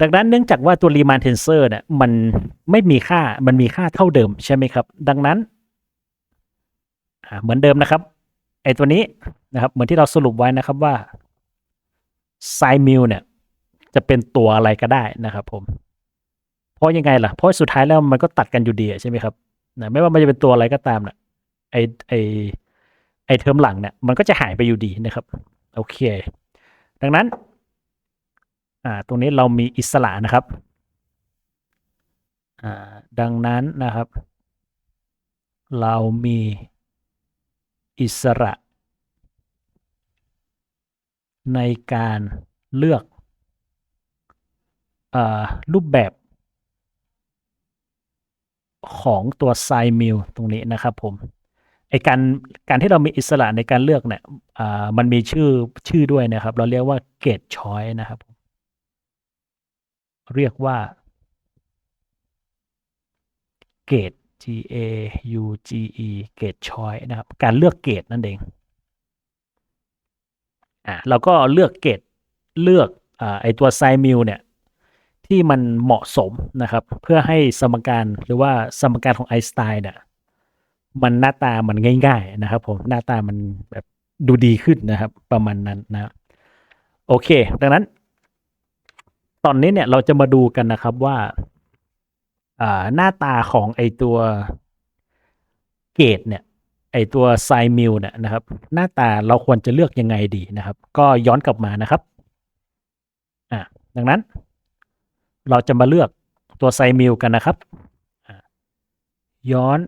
ดังนั้นเนื่องจากว่าตัว Riemann tensor เนี่ยมันไม่มีค่ามันมีค่าเท่าเดิมใช่ไหมครับ ดังนั้นเหมือนเดิมนะครับไอตัวนี้นะครับ เหมือนที่เราสรุปไว้นะครับว่า sin mu เนี่ยจะเป็นตัวอะไรก็ได้นะครับ ผม เพราะยังไงล่ะ เพราะสุดท้ายแล้วมันก็ตัดกันอยู่ดีใช่ไหมครับนะไม่ว่ามันจะเป็นตัวอะไรก็ตามนะไอไอไอเทอมหลังเนี่ยมันก็จะหายไปอยู่ดีนะครับ โอเค ดังนั้น อ่าตรงนี้เรามีอิสระนะครับอ่าดังนั้นนะครับ เรามีอิสระ ในการเลือกอรูปแบบของตัวไซมิลตรงนี้นะครับผมไอการการที่เรามีอิสระในการเลือกเนี่ยมันมีชื่อชื่อด้วยนะครับ เราเรียกว่าเกตชอยนะครับ เรียกว่าเกต G A U G E เกตชอยนะครับ การเลือกเกตนั่นเองอ่าเราก็เลือกเกตเลือกอ่าไอตัวไซมิลเนี่ย ที่มันเหมาะสมนะครับ เพื่อให้สมการหรือว่าสมการของไอสไตน์เนี่ยมันหน้าตามันง่ายๆนะครับผมหน้าตามันแบบดูดีขึ้นนะครับ ประมาณนั้นนะ โอเค ดังนั้น ตอนนี้เนี่ยเราจะมาดูกันนะครับว่าหน้าตาของไอตัวเกตเนี่ยไอตัวไซมิลเนี่ยนะครับ หน้าตาเราควรจะเลือกยังไงดีนะครับ ก็ย้อนกลับมานะครับอ่าดังนั้น เราจะมาเลือกตัวไซมิลกันนะครับ ย้อน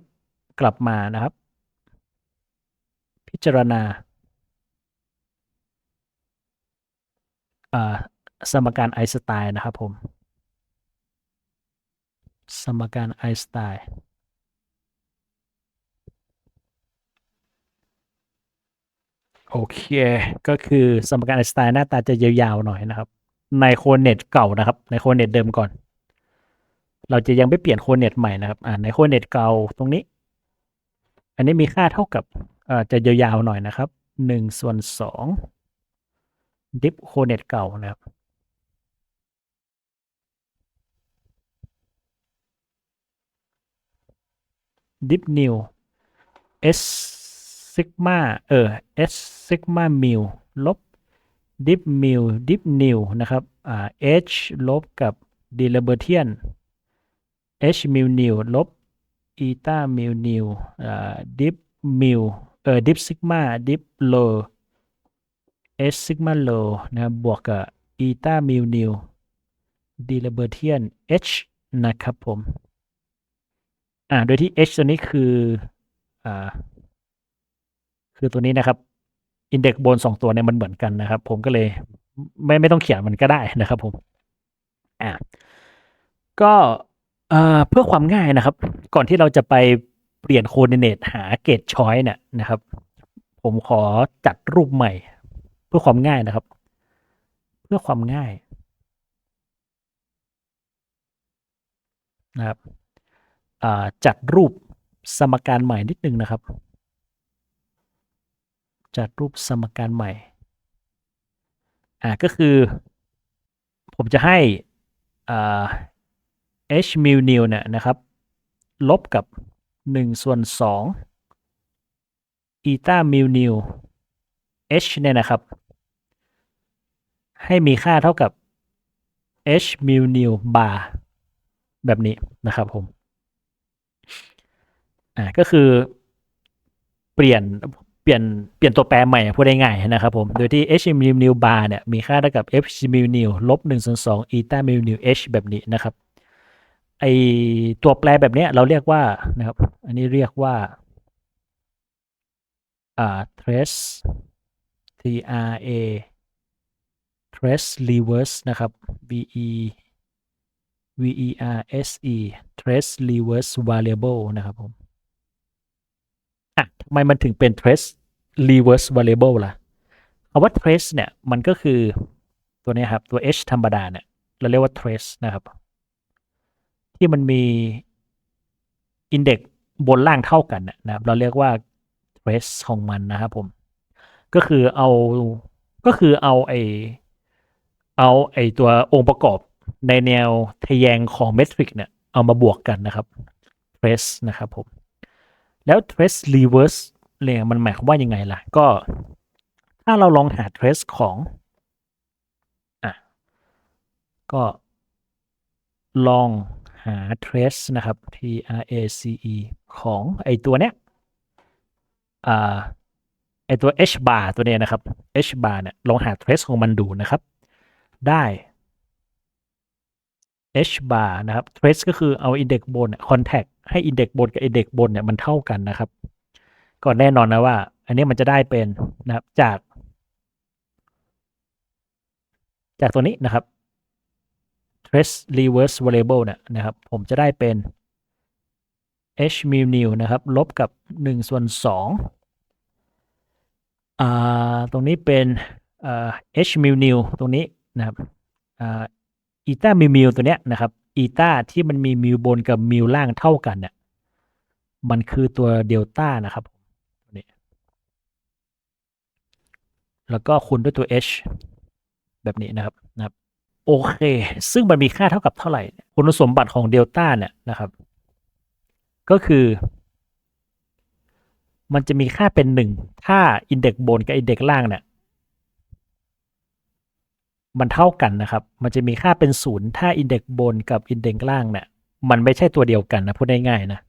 กลับมานะครับ พิจารณา สมการไอน์สไตน์นะครับผม สมการไอน์สไตน์โอเค ก็คือสมการไอน์สไตน์หน้าตาจะยาวๆหน่อยนะครับ ในโคเน็ตเก่านะครับ ในโคเน็ตเดิมก่อน เราจะยังไม่เปลี่ยนโคเน็ตใหม่นะครับ อ่าในโคเน็ตเก่าตรงนี้ อันนี้มีค่าเท่ากับอ่าจะยาวๆหน่อยนะครับหนึ่งส่วนสองดิฟโคเน็ตเก่านะครับ ดิฟนิว s ซิกมาเออ s ซิกมามิวลบดิฟมิวดิฟนิวนะครับอ่า h ลบกับดีเลเบอร์เทียน h มิวนิวลบอีตามิวนิวอ่าดิฟมิวเออดิฟซิกมาดิฟโล h ซิกมาโลนะครับบวกกับอีตามิวนิวดีเลเบอร์เทียน h นะครับผม อ่า โดยที่ h ตัวนี้คืออ่าคือตัวนี้นะครับอินเด็กบนสองตัวเนี่ยมันเหมือนกันนะครับ ผมก็เลยไม่ไม่ต้องเขียนมันก็ได้นะครับผมอ่าก็เพื่อความง่ายนะครับ ก่อนที่เราจะไปเปลี่ยนโคดิเนตหาเกตชอยเนี่ยนะครับ ผมขอจัดรูปใหม่ เพื่อความง่ายนะครับ เพื่อความง่ายนะครับ จัดรูปสมการใหม่นิดนึงนะครับ จัดรูปสมการใหม่อ่าก็คือ ผมจะให้ h mu new เนี่ยนะครับ ลบกับ 1 ส่วน2 eta mu new h เนี่ยนะครับ ให้มีค่าเท่ากับ h mu new bar แบบนี้นะครับผม อ่าก็คือเปลี่ยนเปลี่ยนเปลี่ยนตัวแปรใหม่พูดได้ง่ายนะครับผม โดยที่ h mu new bar เนี่ยมีค่าเท่ากับ h mu new ลบ1ส่วน2 eta mu new h แบบนี้นะครับไอตัวแปรแบบนี้เราเรียกว่านะครับ อันนี้เรียกว่าอ่า trace t r a trace reverse นะครับ v e v e r s e trace reverse variable นะครับผม อะทำไมมันถึงเป็น trace reverse variable ล่ะคำว่า trace เนี่ย มันก็คือตัวนี้ครับ ตัว h ธรรมดาเนี่ย เราเรียกว่า trace นะครับ ที่มันมีอินเด็กบนล่างเท่ากันนะครับ เราเรียกว่า trace ของมันนะครับผม ก็คือเอาก็คือเอาไอเอาไอตัวองค์ประกอบในแนวทะแยงของเมทริกเนี่ย เอามาบวกกันนะครับ trace นะครับผม แล้ว trace reverse เนี่ยมันหมายความว่ายังไงล่ะ ก็ถ้าเราลองหา trace ของอะก็ลองหา trace นะครับ T R A C E ของไอตัวเนี้ยอ่าไอตัว h bar ตัวเนี้ยนะครับ h bar เนี่ยลองหา trace ของมันดูนะครับ ได้ h bar นะครับ trace ก็คือเอา index บน contact ให้ index บนกับ index บนเนี่ยมันเท่ากันนะครับ ก็แน่นอนนะว่า อันนี้มันจะได้เป็นนะครับจาก จากตัวนี้นะครับ trace reverse variable เนี่ยนะครับ ผมจะได้เป็น h mu new นะครับ ลบกับ1ส่วน2อ่าตรงนี้เป็นอ่า h mu new ตรงนี้นะครับอ่าอีตามิวมิวตัวเนี้ยนะครับ อีตาที่มันมีมิวบนกับมิวล่างเท่ากันเนี่ยมันคือตัวเดลต้านะครับนี้แล้วก็คูณด้วยตัว h แบบนี้นะครับนะครับโอเค ซึ่งมันมีค่าเท่ากับเท่าไหร่ คุณสมบัติของเดลต้าเนี่ยนะครับ ก็คือ มันจะมีค่าเป็นหนึ่งถ้าอินเด็กบนกับอินเด็กล่างเนี่ย มันเท่ากันนะครับ มันจะมีค่าเป็นศูนย์ถ้าอินเด็กบนกับอินเด็กล่างเนี่ยมันไม่ใช่ตัวเดียวกันนะพูดง่ายๆนะ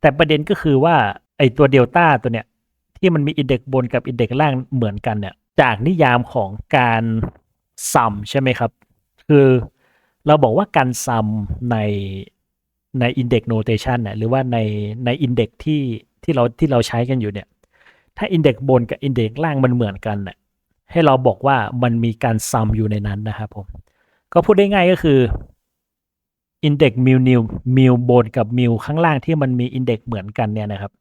แต่ประเด็นก็คือว่าไอตัวเดลต้าตัวเนี้ยที่มันมีอินเด็กบนกับอินเด็กล่างเหมือนกันเนี่ย จากนิยามของการซัมใช่ไหมครับ คือเราบอกว่าการซัมในในอินเด็กโนเทชันเนี่ยหรือว่าในในอินเด็กที่ที่เราที่เราใช้กันอยู่เนี่ย ถ้าอินเด็กบนกับอินเด็กล่างมันเหมือนกันเนี่ย ให้เราบอกว่ามันมีการซัมอยู่ในนั้นนะครับผม ก็พูดได้ง่ายก็คืออินเด็กมิวนิวมิวบนกับมิวข้างล่างที่มันมีอินเด็กเหมือนกันเนี่ยนะครับ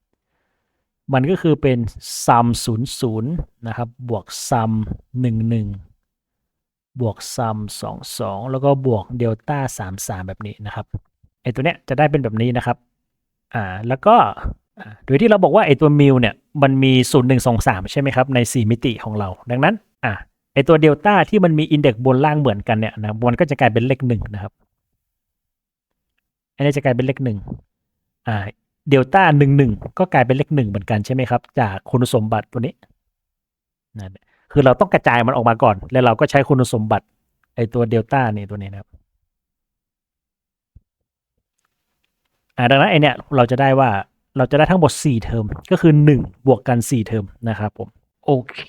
มันก็คือเป็นซัมศูนย์ศูนย์นะครับ บวกซัมหนึ่งหนึ่งบวกซัมสองสองแล้วก็บวกเดลต้าสามสามแบบนี้นะครับไอตัวเนี้ยจะได้เป็นแบบนี้นะครับ อ่า แล้วก็ โดยที่เราบอกว่าไอตัวมิวเนี่ยมันมีศูนย์หนึ่งสองสามใช่ไหมครับ ในสี่มิติของเรา ดังนั้นอ่าไอตัวเดลต้าที่มันมีอินเด็กซ์บนล่างเหมือนกันเนี่ยนะมันก็จะกลายเป็นเลขหนึ่งนะครับอันนี้จะกลายเป็นเลขหนึ่งอ่าเดลต้าหนึ่งหนึ่งก็กลายเป็นเลขหนึ่งเหมือนกันใช่ไหมครับ จากคุณสมบัติตัวนี้นั่นคือเราต้องกระจายมันออกมาก่อน แล้วเราก็ใช้คุณสมบัติไอตัวเดลต้านี่ตัวนี้นะครับอ่าดังนั้นไอเนี้ยเราจะได้ว่า เราจะได้ทั้งหมด 4 เทอม ก็คือ 1 บวกกัน 4 เทอมนะครับผม โอเค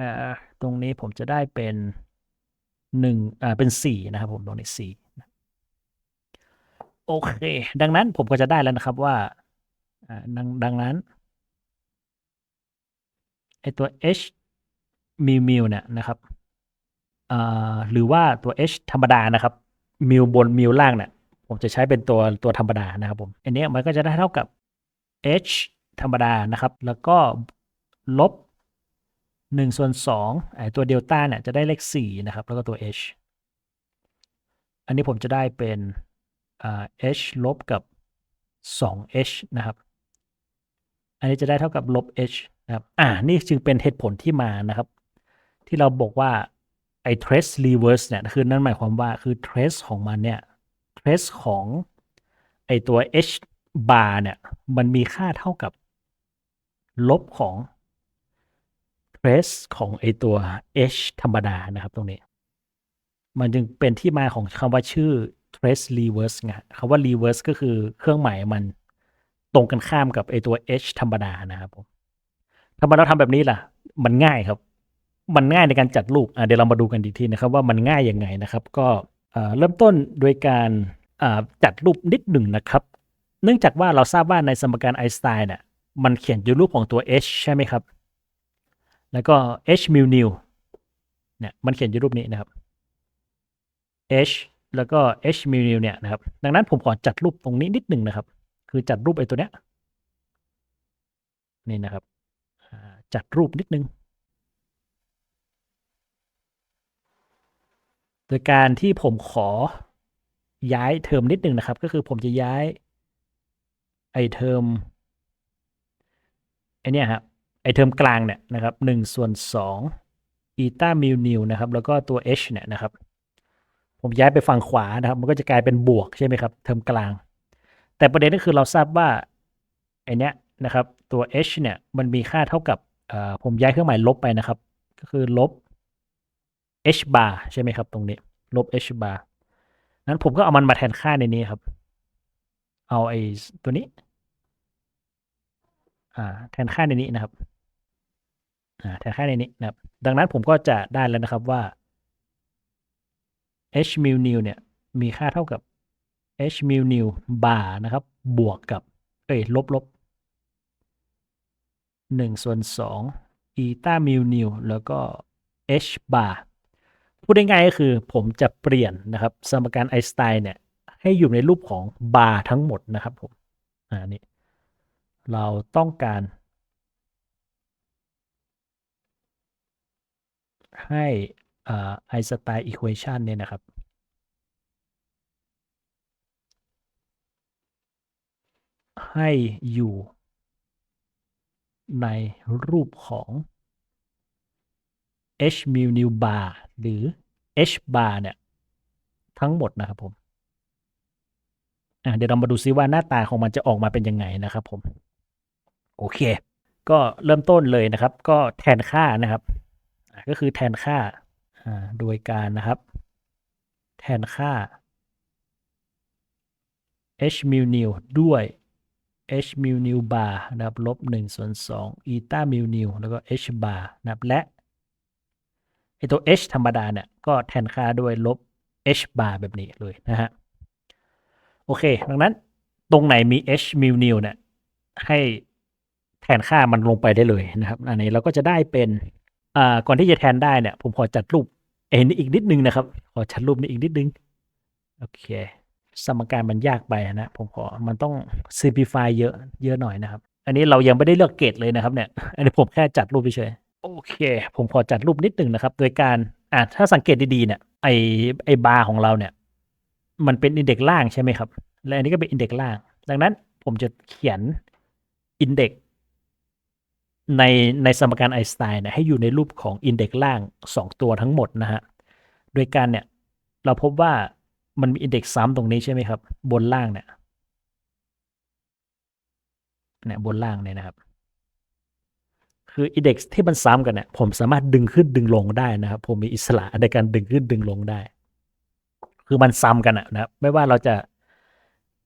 อ่าตรงนี้ผมจะได้เป็น1อ่าเป็น 4 นะครับผมตรงนี้4โอเค ดังนั้นผมก็จะได้แล้วนะครับว่าอ่าดังดังนั้นไอตัว h มิวมิวเนี่ยนะครับอ่าหรือว่าตัว h ธรรมดานะครับมิวบนมิวล่างเนี่ยผมจะใช้เป็นตัวตัวธรรมดานะครับผม อันนี้มันก็จะได้เท่ากับ h ธรรมดานะครับ แล้วก็ลบ1ส่วน2ไอตัวเดลต้าเนี่ยจะได้เลข 4 นะครับ แล้วก็ตัว h อันนี้ผมจะได้เป็น h ลบกับ 2h นะครับ อันนี้จะได้เท่ากับลบ h นะครับอ่านี่จึงเป็นเหตุผลที่มานะครับ ที่เราบอกว่าไอ้ trace reverse เนี่ยคือนั่นหมายความว่าคือ trace ของมันเนี่ย trace ของไอตัว h bar เนี่ยมันมีค่าเท่ากับ ลบของ trace ของไอตัว h ธรรมดานะครับตรงนี้ มันจึงเป็นที่มาของคำว่าชื่อ trace reverse ไงคำว่า reverse ก็คือเครื่องหมายมันตรงกันข้ามกับไอตัว h ธรรมดานะครับผมทำไมเราทำแบบนี้ล่ะ มันง่ายครับ มันง่ายในการจัดรูปเดี๋ยวเรามาดูกันอีกทีนะครับ ว่ามันง่ายยังไงนะครับ ก็เริ่มต้นโดยการจัดรูปนิดหนึ่งนะครับ เนื่องจากว่าเราทราบว่าในสมการไอน์สไตน์เนี่ยมันเขียนอยู่รูปของตัว h ใช่ไหมครับ แล้วก็ h mu new เนี่ยมันเขียนอยู่รูปนี้นะครับ h แล้วก็ h mu new เนี่ยนะครับ ดังนั้นผมขอจัดรูปตรงนี้นิดหนึ่งนะครับ คือจัดรูปไอ้ตัวเนี้ยนี่นะครับ จัดรูปนิดนึง โดยการที่ผมขอย้ายเทอมนิดนึงนะครับ ก็คือผมจะย้าย ไอเทอมไอเนี้ยครับไอเทอมกลางเนี่ยนะครับหนึ่งส่วนสองอีตามิวนิวนะครับแล้วก็ตัว h เนี่ยนะครับ ผมย้ายไปฝั่งขวานะครับ มันก็จะกลายเป็นบวกใช่ไหมครับ เทอมกลาง แต่ประเด็นก็คือเราทราบว่าไอเนี้ยนะครับตัว h เนี่ยมันมีค่าเท่ากับเอ่อผมย้ายเครื่องหมายลบไปนะครับ ก็คือลบ h bar ใช่ไหมครับ ตรงนี้ ลบ h bar นั้นผมก็เอามันมาแทนค่าในนี้ครับ เอาไอ้ตัวนี้ อ่าแทนค่าในนี้นะครับอ่าแทนค่าในนี้นะครับ ดังนั้นผมก็จะได้แล้วนะครับว่า h mu new เนี่ยมีค่าเท่ากับ h mu new bar นะครับ บวกกับ เอ้ย ลบลบหนึ่งส่วนสอง eta mu new แล้วก็ h bar พูดง่ายๆก็คือผมจะเปลี่ยนนะครับ สมการไอน์สไตน์เนี่ย ให้อยู่ในรูปของบาร์ทั้งหมดนะครับผม อ่านี่ เราต้องการ ให้ไอสไตน์อีควอชันเนี่ยนะครับ ให้อยู่ในรูปของ h mu new bar หรือ h bar เนี่ย ทั้งหมดนะครับผมเดี๋ยวเรามาดูซิว่าหน้าตาของมันจะออกมาเป็นยังไงนะครับผม โอเค ก็เริ่มต้นเลยนะครับ ก็แทนค่านะครับ ก็คือแทนค่าโดยการนะครับ แทนค่า h mu new ด้วย h mu new bar นะครับลบ1ส่วน2 eta mu new แล้วก็ h bar นะครับและไอตัว h ธรรมดาเนี่ย ก็แทนค่าด้วยลบ h bar แบบนี้เลยนะฮะ โอเค ดังนั้นตรงไหนมี h mu new เนี่ย ให้ แทนค่ามันลงไปได้เลยนะครับ อันนี้เราก็จะได้เป็นอ่าก่อนที่จะแทนได้เนี่ยผมขอจัดรูปเอ็นอีกนิดนึงนะครับ ขอจัดรูปนี้อีกนิดนึง โอเค สมการมันยากไปนะ ผมขอมันต้อง simplify เยอะเยอะหน่อยนะครับ อันนี้เรายังไม่ได้เลือกเกรดเลยนะครับเนี่ย อันนี้ผมแค่จัดรูปเฉยโอเค ผมขอจัดรูปนิดหนึ่งนะครับ โดยการอ่าถ้าสังเกตดีๆเนี่ยไอไอบาร์ของเราเนี่ย มันเป็นอินเด็กซ์ล่างใช่ไหมครับ และอันนี้ก็เป็นอินเด็กซ์ล่าง ดังนั้นผมจะเขียนอินเด็กซ์ ในในสมการไอน์สไตน์เนี่ยให้อยู่ในรูปของอินเด็กซ์ล่าง 2 ตัวทั้งหมดนะฮะ โดยการเนี่ยเราพบว่ามันมีอินเด็กซ์ซ้ำตรงนี้ใช่ไหมครับ บนล่างเนี่ยเนี่ยบนล่างเนี่ยนะครับ คืออินเด็กซ์ที่มันซ้ำกันเนี่ยผมสามารถดึงขึ้นดึงลงได้นะครับ ผมมีอิสระในการดึงขึ้นดึงลงได้ คือมันซ้ำกันอะนะครับไม่ว่าเราจะ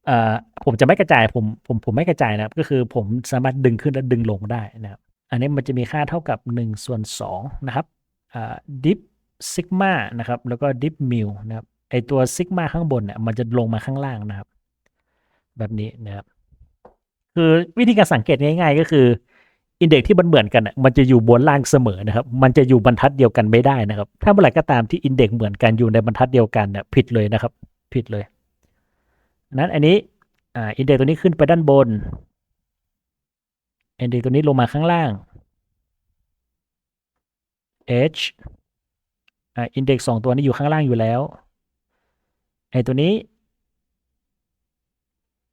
เอ่อผมจะไม่กระจายผมผมผมไม่กระจายนะครับ ก็คือผมสามารถดึงขึ้นและดึงลงได้นะครับ อันนี้มันจะมีค่าเท่ากับ1ส่วน2นะครับอ่าดิฟซิกมานะครับแล้วก็ดิฟมิลนะครับไอตัวซิกมาข้างบนเนี่ยมันจะลงมาข้างล่างนะครับ แบบนี้นะครับ คือวิธีการสังเกตง่าย ๆ ก็คืออินเด็กที่มันเหมือนกันน่ะมันจะอยู่บนล่างเสมอนะครับ มันจะอยู่บรรทัดเดียวกันไม่ได้นะครับ ถ้าเมื่อไหร่ก็ตามที่อินเด็กเหมือนกันอยู่ในบรรทัดเดียวกันเนี่ยผิดเลยนะครับ ผิดเลยนั้นอันนี้อ่าอินเด็กตัวนี้ขึ้นไปด้านบน อินเด็กตัวนี้ลงมาข้างล่าง h อ่าอินเด็กสองตัวนี้อยู่ข้างล่างอยู่แล้วไอตัวนี้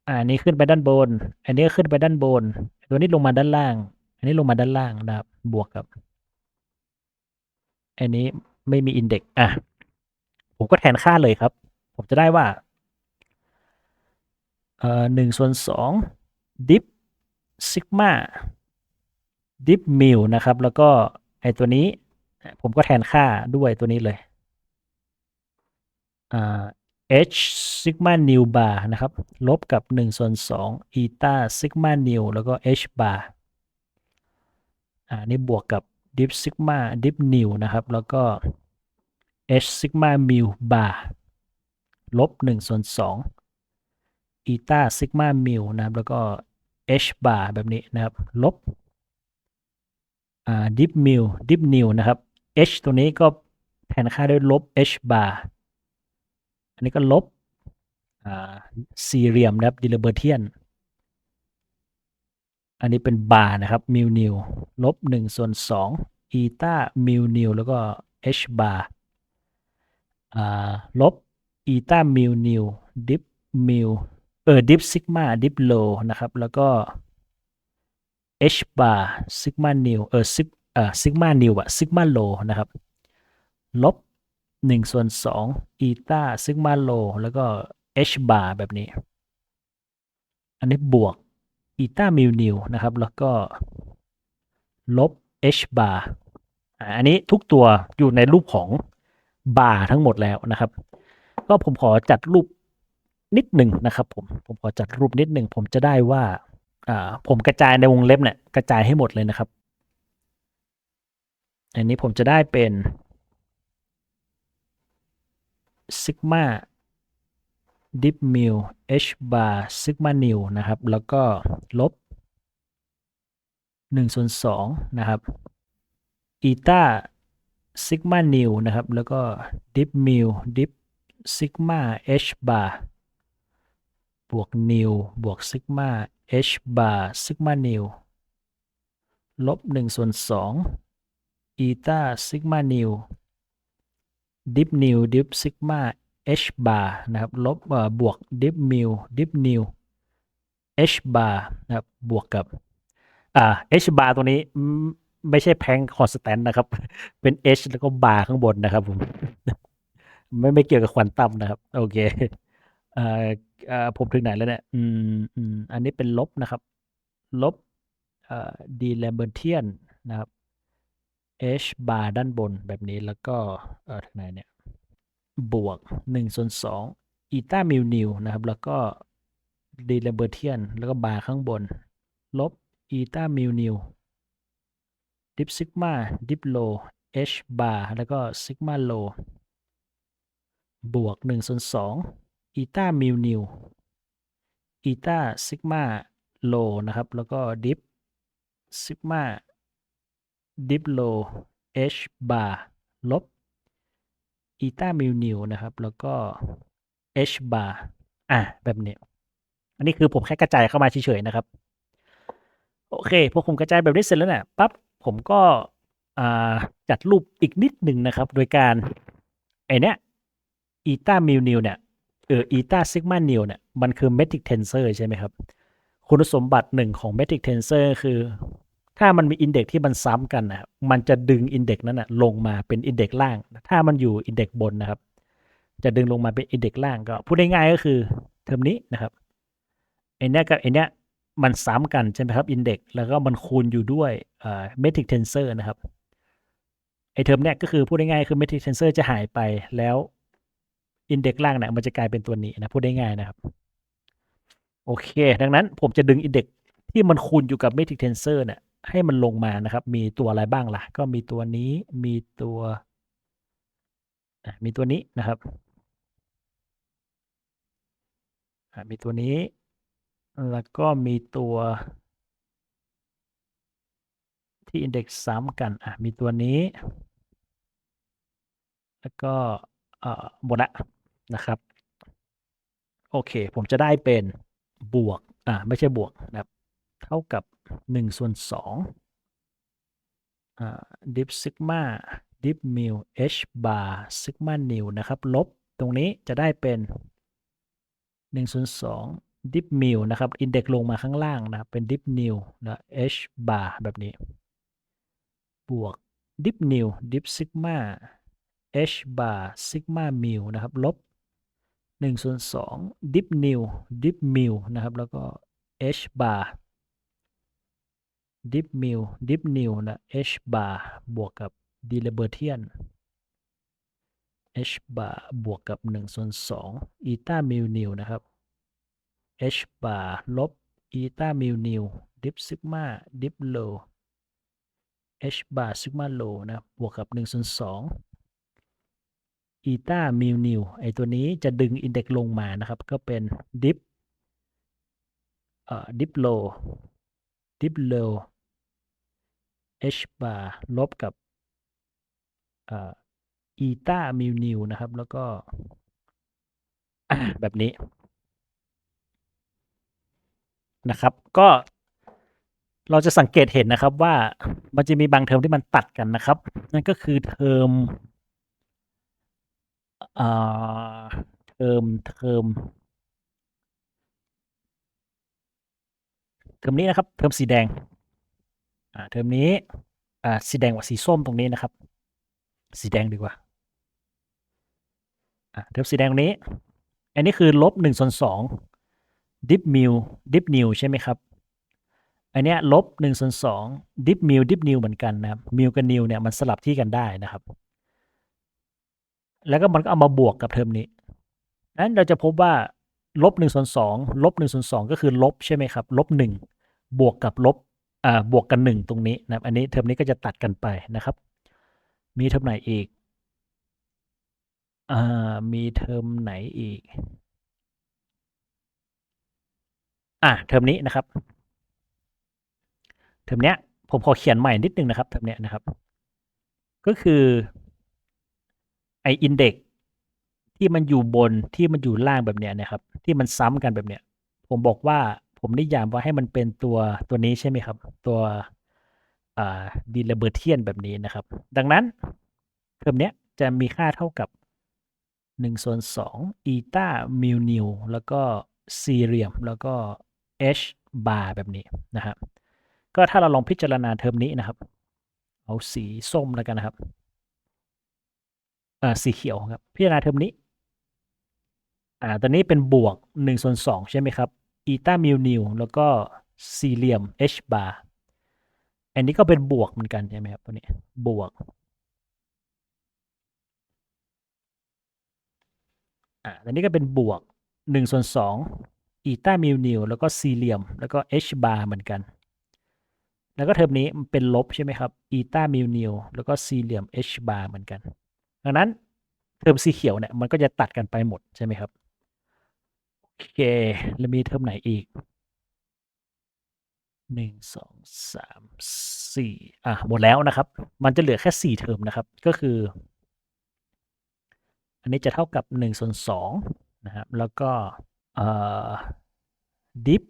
อ่าอันนี้ขึ้นไปด้านบน อันนี้ก็ขึ้นไปด้านบน ตัวนี้ลงมาด้านล่าง อันนี้ลงมาด้านล่างนะครับ บวกกับ อันนี้ไม่มีอินเด็กอะ ผมก็แทนค่าเลยครับ ผมจะได้ว่า เอ่อหนึ่งส่วนสองดิฟ ซิกมาดิฟมิลนะครับ แล้วก็ไอตัวนี้ ผมก็แทนค่าด้วยตัวนี้เลยอ่า h sigma new bar นะครับ ลบกับ1ส่วน2 eta sigma new แล้วก็ h bar อ่านี่บวกกับ diff sigma diff new นะครับ แล้วก็ h sigma mu bar ลบ1ส่วน2 eta sigma mu นะครับ แล้วก็ h bar แบบนี้นะครับ ลบอ่า diff mu diff new นะครับ h ตัวนี้ก็แทนค่าด้วยลบ h bar อันนี้ก็ลบอ่าสี่เหลี่ยมนะครับ ดิเลเบอร์เทียน อันนี้เป็นบาร์นะครับมิวนิวลบหนึ่งส่วนสองอีตามิวนิวแล้วก็ h บาร์อ่าลบอีตามิวนิวดิฟมิว เออดิฟซิกมาดิฟโลนะครับ แล้วก็ h บาร์ซิกมานิวเออซิกเออซิกมานิวอะซิกมาโลนะครับ ลบ1ส่วน2อีตาซิกมาโลแล้วก็ h bar แบบนี้ อันนี้บวกอีตามิวนิวนะครับ แล้วก็ลบ h bar อันนี้ทุกตัวอยู่ในรูปของบาร์ทั้งหมดแล้วนะครับ ก็ผมขอจัดรูป นิดหนึ่งนะครับผมผมขอจัดรูปนิดหนึ่งผมจะได้ว่าอ่าผมกระจายในวงเล็บเนี่ยกระจายให้หมดเลยนะครับ อันนี้ผมจะได้เป็นซิกมาดิฟมิล h bar ซิกมานิวนะครับ แล้วก็ลบ1ส่วน2นะครับอีตาซิกมานิวนะครับ แล้วก็ดิฟมิลดิฟซิกมา h bar บ บวกนิวบวกซิกมา h bar ซิกมานิวลบ1ส่วน2อีตาซิกมานิวดิฟนิวดิฟซิกมา h bar นะครับลบบวกดิฟมิวดิฟนิว h bar นะครับบวกกับอ่า h bar ตัวนี้ไม่ใช่แพงคอนสแตนต์นะครับ เป็น h แล้วก็บาร์ข้างบนนะครับผม ไม่ไม่เกี่ยวกับควอนตัมนะครับ โอเค เอ่อเอ่อผมถึงไหนแล้วเนี่ย อืมอืมอันนี้เป็นลบนะครับ ลบเอ่อดีแลมเบอร์เทียนนะครับ h bar ด้านบนแบบนี้แล้วก็เอ่อถึงไหนเนี่ย บวก1ส่วน2อีตามิวนิวนะครับ แล้วก็ดีแลมเบอร์เทียนแล้วก็บาร์ข้างบน ลบอีตามิวนิวดิฟซิกมาดิฟโล h bar แล้วก็ซิกมาโลบวก1ส่วน2 อีตามิวนิวอีตาซิกมาโลนะครับ แล้วก็ดิฟซิกมาดิฟโล h bar ลบอีตามิวนิวนะครับ แล้วก็ h bar อะ แบบนี้ อันนี้คือผมแค่กระจายเข้ามาเฉยๆนะครับ โอเคพอผมกระจายแบบนี้เสร็จแล้วเนี่ยปั๊บผมก็จัดรูปอีกนิดหนึ่งนะครับ โดยการไอเนี้ยอีตามิวนิวเนี่ย เอออีตาซิกมานิวเนี่ยมันคือเมทริกเทนเซอร์ใช่ไหมครับ คุณสมบัติหนึ่งของเมทริกเทนเซอร์คือ ถ้ามันมีอินเด็กที่มันซ้ำกันนะมันจะดึงอินเด็กนั้นนะลงมาเป็นอินเด็กล่าง ถ้ามันอยู่อินเด็กบนนะครับ จะดึงลงมาเป็นอินเด็กล่างก็พูดง่ายๆก็คือเทอมนี้นะครับไอเนี้ยกับไอเนี้ยมันซ้ำกันใช่ไหมครับอินเด็กแล้วก็มันคูณอยู่ด้วยเอ่อเมทริกเทนเซอร์นะครับไอเทอมเนี้ยก็คือพูดง่ายๆคือเมทริกเทนเซอร์จะหายไปแล้ว อินเด็กล่างเนี่ยมันจะกลายเป็นตัวนี้นะพูดได้ง่ายนะครับ โอเค ดังนั้นผมจะดึงอินเด็กที่มันคูณอยู่กับเมทริกเทนเซอร์เนี่ยให้มันลงมานะครับ มีตัวอะไรบ้างล่ะ ก็มีตัวนี้มีตัวมีตัวนี้นะครับมีตัวนี้ แล้วก็มีตัวที่อินเด็กซ์ซ้ำกันอะมีตัวนี้ แล้วก็เออหมดละ นะครับ โอเค ผมจะได้เป็นบวก อ่า ไม่ใช่บวกนะครับ เท่ากับ1ส่วน2อ่า div sigma div mu h bar sigma new นะครับ ลบตรงนี้จะได้เป็น1ส่วน2 div mu นะครับ อินเด็กลงมาข้างล่างนะเป็น div new นะ h bar แบบนี้ บวก div new div sigma h bar sigma mu นะครับ ลบ 1ส่วน2 div new div mu นะครับ แล้วก็ h bar div mu div new นะ h bar บวกกับ d i l b e r t i a n h bar บวกกับ1ส่วน2 eta mu new นะครับ h bar ลบ eta mu new div sigma div low h bar sigma low นะ บวกกับ1ส่วน2 อีตามิวนิวไอตัวนี้จะดึงอินเด็กลงมานะครับ ก็เป็นดิฟเอ่อดิฟโลดิฟโล h bar ลบกับเอ่อีตามิวนิวนะครับ แล้วก็แบบนี้นะครับ ก็เราจะสังเกตเห็นนะครับว่ามันจะมีบางเทอมที่มันตัดกันนะครับ นั่นก็คือเทอม อ่าเทอม เทอม เทอมนี้นะครับ เทอมสีแดง อ่า เทอมนี้ อ่า สีแดงกว่าสีส้มตรงนี้นะครับ สีแดงดีกว่า อะเทอมสีแดงนี้ อันนี้คือลบหนึ่งส่วนสองดิฟมิวดิฟนิวใช่ไหมครับ อันเนี้ยลบหนึ่งส่วนสองดิฟมิวดิฟนิวเหมือนกันนะครับมิวกับนิวเนี่ยมันสลับที่กันได้นะครับ แล้วก็มันก็เอามาบวกกับเทอมนี้นั้นเราจะพบว่าลบหนึ่งส่วนสองลบหนึ่งส่วนสองก็คือลบใช่ไหมครับลบหนึ่งบวกกับลบอ่าบวกกันหนึ่งตรงนี้นะครับ อันนี้เทอมนี้ก็จะตัดกันไปนะครับ มีเทอมไหนอีกอ่ามีเทอมไหนอีกอะเทอมนี้นะครับเทอมเนี้ยผมขอเขียนใหม่นิดนึงนะครับเทอมเนี้ยนะครับ ก็คือ ไออินเด็กที่มันอยู่บนที่มันอยู่ล่างแบบเนี้ยนะครับ ที่มันซ้ำกันแบบเนี้ย ผมบอกว่าผมนิยามว่าให้มันเป็นตัวตัวนี้ใช่ไหมครับ ตัวดีเลเบอร์เทียนแบบนี้นะครับ ดังนั้นเทอมเนี้ยจะมีค่าเท่ากับ1ส่วน2อีตามิวนิวแล้วก็ซีเรียมแล้วก็ h บาร์แบบนี้นะครับ ก็ถ้าเราลองพิจารณาเทอมนี้นะครับ เอาสีส้มแล้วกันนะครับ อ่าสีเขียวครับ พิจารณาเทอมนี้ อ่าตอนนี้เป็นบวก1ส่วน2ใช่ไหมครับอีตามิวนิวแล้วก็ซีเรียม h บาร์อันนี้ก็เป็นบวกเหมือนกันใช่ไหมครับตัวนี้บวกอ่าตอนนี้ก็เป็นบวก1ส่วน2อีตามิวนิวแล้วก็ซีเรียม แล้วก็ h บาร์เหมือนกัน แล้วก็เทอมนี้มันเป็นลบใช่ไหมครับอีตามิวนิวแล้วก็ซีเรียม h บาร์เหมือนกัน ดังนั้นเทอมสีเขียวเนี่ยมันก็จะตัดกันไปหมดใช่ไหมครับ โอเค แล้วมีเทอมไหนอีกหนึ่งสองสามสี่อะหมดแล้วนะครับ มันจะเหลือแค่สี่เทอมนะครับ ก็คือ อันนี้จะเท่ากับ1ส่วน2นะครับ แล้วก็เอ่อดิฟ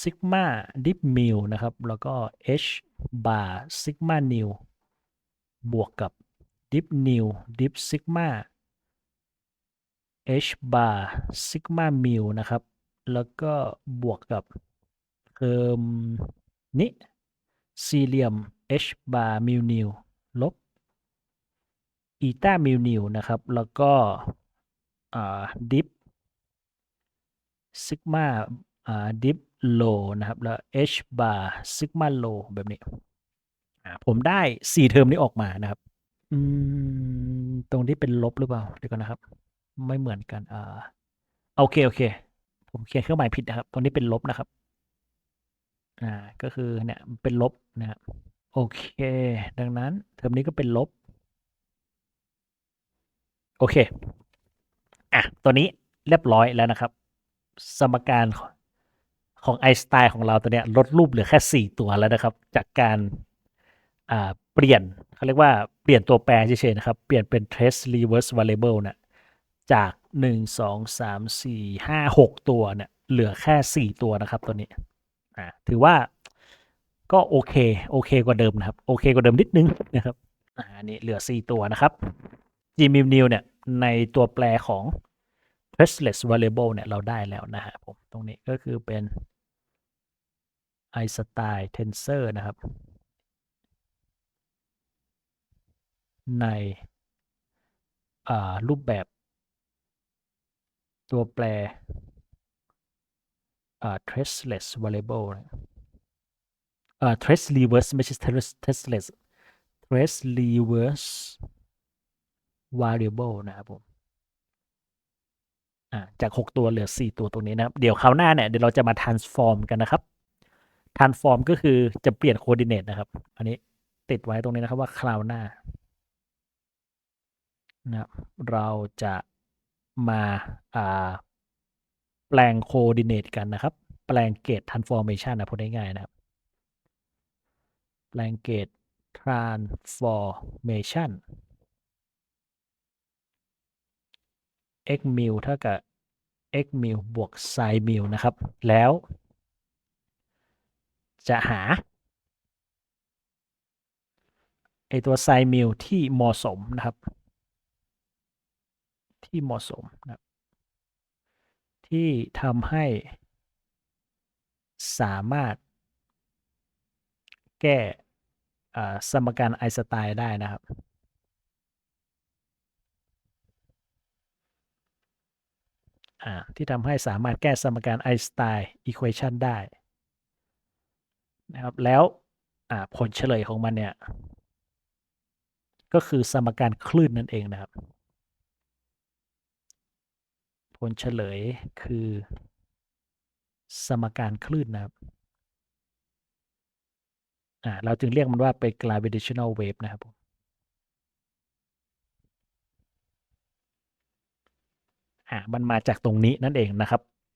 ซิกมาดิฟมิลนะครับ แล้วก็ h บาร์ซิกมานิวบวกกับ ดิฟนิวดิฟซิกมา h บาร์ซิกมามิลนะครับ แล้วก็บวกกับเทอมนี้ซีเรียม h บาร์มิลนิวลบอีตามิวนิวนะครับ แล้วก็ดิฟซิกมาดิฟโลนะครับ แล้ว h บาร์ซิกมาโลแบบนี้ ผมได้สี่เทอมนี้ออกมานะครับ อืม ตรงที่เป็นลบหรือเปล่า เดี๋ยวก่อนนะครับ ไม่เหมือนกัน อ่า โอเค โอเค ผมเขียนเครื่องหมายผิดนะครับ ตรงนี้เป็นลบนะครับ อ่า ก็คือเนี่ยเป็นลบนะครับ โอเค ดังนั้นเทอมนี้ก็เป็นลบ โอเค อะ ตัวนี้เรียบร้อยแล้วนะครับ สมการของไอสไตล์ของเราตัวเนี้ยลดรูปเหลือแค่ 4 ตัวแล้วนะครับ จากการอ่าเปลี่ยนเขาเรียกว่า ลี่ยนตัวแปรเฉยๆนะครับ เปลี่ยนเป็น trace reverse variable นะจาก 1 2 3 4 5 6 ตัวเนี่ยเหลือแค่ 4 ตัวนะครับตัวนี้อ่าถือว่าก็โอเค โอเคกว่าเดิมนะครับ โอเคกว่าเดิมนิดนึงนะครับอ่านี่เหลือ 4 ตัวนะครับ g m i n e w เนี่ยในตัวแปรของ traceless variable เนี่ยเราได้แล้วนะฮะผมตรงนี้ก็คือเป็น i style tensor นะครับ ในรูปแบบตัวแปร traceless variable trace reverse ไม่ใช่ traceless trace reverse variable นะครับผมอ่าจาก 6 ตัวเหลือ 4 ตัวตรงนี้นะครับ เดี๋ยวคราวหน้าเนี่ยเดี๋ยวเราจะมา transform กันนะครับ transform ก็คือจะเปลี่ยน coordinate นะครับ อันนี้ติดไว้ตรงนี้นะครับว่าคราวหน้า นะครับเราจะมาาแปลง coordinate กันนะครับ แปลงเกต transformation นะพูดง่ายๆนะครับ แปลงเกต transformation x mil เท่ากับ x mil บวก sin mil นะครับ แล้ว จะหาไอตัว sin mil ที่เหมาะสมนะครับ ที่เหมาะสมนะครับที่ทำให้สามารถแก้สมการไอน์สไตน์ได้นะครับที่ทำให้สามารถแก้สมการไอน์สไตน์อีควอชันได้นะครับแล้วผลเฉลยของมันเนี่ย ก็คือสมการคลื่นนั่นเองนะครับ ผลเฉลยคือ สมการคลื่นนะครับอ่าเราจึงเรียกมันว่าเป็น gravitational wave นะครับผมอ่ามันมาจากตรงนี้นั่นเองนะครับ